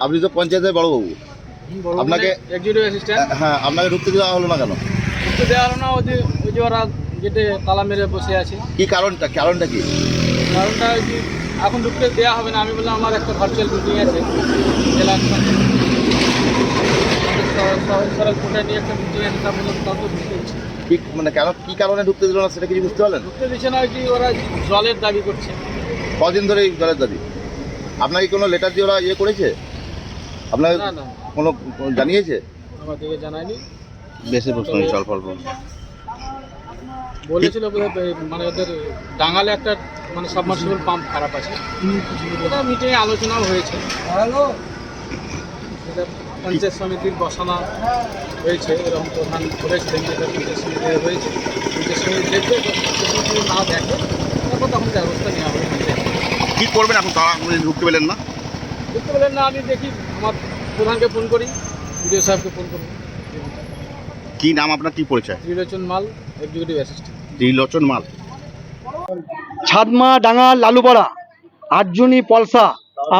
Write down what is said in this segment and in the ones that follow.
আপনি তো পঞ্চায়েতের বড়বাবু আপনাকে হ্যাঁ আপনাকে ঢুকতে দেওয়া হলো না কেন ঢুকতে দেওয়া হলো না ওই যে ওরা গেটে তালা মেরে বসে আছে কি কারণটা কারণটা কি কারণটা এখন ঢুকতে দেওয়া হবে না আমি বললাম আমার একটা ভার্চুয়াল মিটিং আছে জেলা সরল কোটায় নিয়ে একটা মিটিং আছে তা বললাম তত ঢুকতে দিচ্ছে না। কি মানে কেন কি কারণে ঢুকতে দিল না সেটা কিছু বুঝতে পারলেন? ঢুকতে দিচ্ছে না যে ওরা জলের দাবি করছে। কদিন ধরে এই জলের দাবি? আপনাকে কোনো লেটার দিয়ে ওরা ইয়ে করেছে? আপনাকে না না। কোনো জানিয়েছে? আমাদেরকে জানায়নি। বেশি প্রশ্ন জল ফল বলেছিল মানে ওদের ডাঙালে একটা মানে সাবমার্সিবল পাম্প খারাপ আছে। এটা মিটিংয়ে আলোচনাও হয়েছে। এটা পঞ্চায়েত সমিতির বসানো হয়েছে এরকম প্রধান করেছিলেন যেটা পঞ্চায়েত সমিতি হয়েছে পঞ্চায়েত সমিতি দেখবে না দেখে তারপর তখন ব্যবস্থা নেওয়া হবে। কি করবেন এখন? তারা ঢুকতে পেলেন না? বুঝতে পেলেন না আমি দেখি আমার প্রধানকে ফোন করি বিডিও সাহেবকে ফোন করি। কি নাম আপনার? কি পরিচয়? ত্রিলোচন মাল এক্সিকিউটিভ অ্যাসিস্ট্যান্ট ত্রিলোচন মাল। ছাদমা ডাঙ্গা লালুপাড়া আটজনী পলসা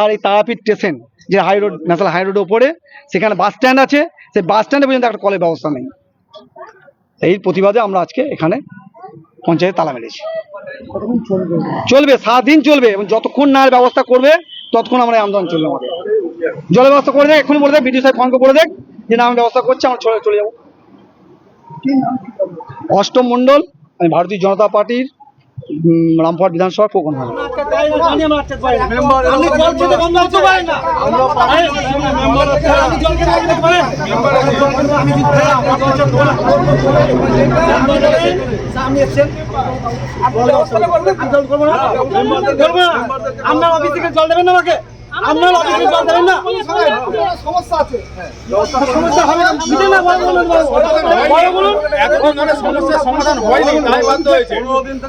আর এই তারাপীঠ স্টেশন, যে হাই রোড ন্যাশনাল হাই রোডের ওপরে সেখানে বাস স্ট্যান্ড আছে। সেই বাস স্ট্যান্ডে পর্যন্ত একটা কলের ব্যবস্থা নেই। এই প্রতিবাদে আমরা আজকে এখানে পঞ্চায়েত তালা মেরেছি। চলবে, সারাদিন চলবে, এবং যতক্ষণ না ব্যবস্থা করবে, ততক্ষণ আমরা আন্দোলন চলবে আমাদের। জলের ব্যবস্থা করে দেখ এখন বলে দেখ, বিডিও সাহেব করে দেখ, যে না, আমি ব্যবস্থা করছি, আমরা চলে চলে যাব। অষ্টম মণ্ডল, আমি ভারতীয় জনতা পার্টির রামপুরহাট বিধানসভা প্রকরণ আপনার অফিস থেকে জল দেবেন আমাকে? আপনার অফিস জল দেবেন না সমস্যা আছে সমস্যা হবে না না বড় বলুন বড় বলুন সমস্যার সমাধান হয়নি তাই বাধ্য হয়েছে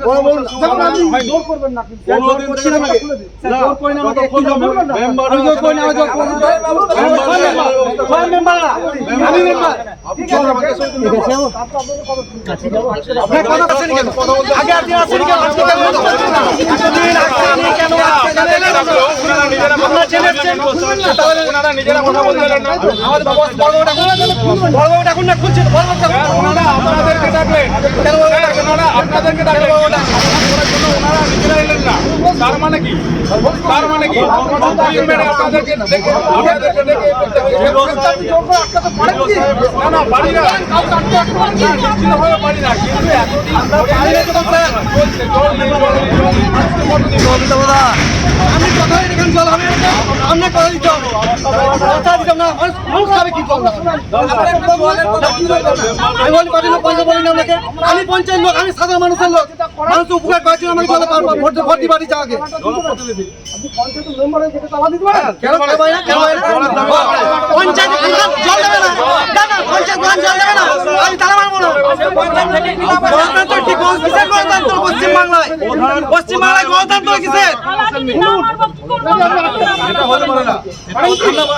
বড় বলুন আপনি জোর করবেন না কিন্তু জোর করছি আমাকে জোর করি আমাকে একটু জোর করবেন না আমি জোর করি না আমি জোর করি না ছয় মেম্বার আমি মেম্বার আগে আপনি আসেন কেন আজকে কেন আসছেন না? এতদিন কেন আপনাদেরকে ডাকলেন। আপনাদেরকে ডাকলেন। নেই আজকে কতদিন আমি কথা এখানে হবে আমরা কথা দিতে হবে না মানুষ খাবে কি? জল আমি বলি পারি না পয়সা বলি না আপনাকে আমি পঞ্চায়েত লোক, আমি সাধারণ মানুষের লোক। মানুষ উপকার করার জন্য আমাকে জলে পারব ভোট ভোট দিতে পারি কেন পারব না কেন পারব না? পঞ্চায়েত প্রধান জল দেবে না। না না পঞ্চায়েত প্রধান জল দেবে না। আমি তালা মারবো না। গণতন্ত্র কি কিসের গণতন্ত্র পশ্চিমবাংলায়? পশ্চিমবাংলায় গণতন্ত্র কিসের?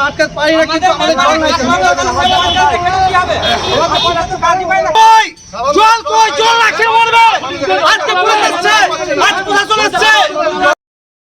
আজকে পারি না কিন্তু আমাদের জল নাই। কই? জল কই? জল রাখে মরবে। আজকে পুলিশ এসছে। আজ প্রশাসন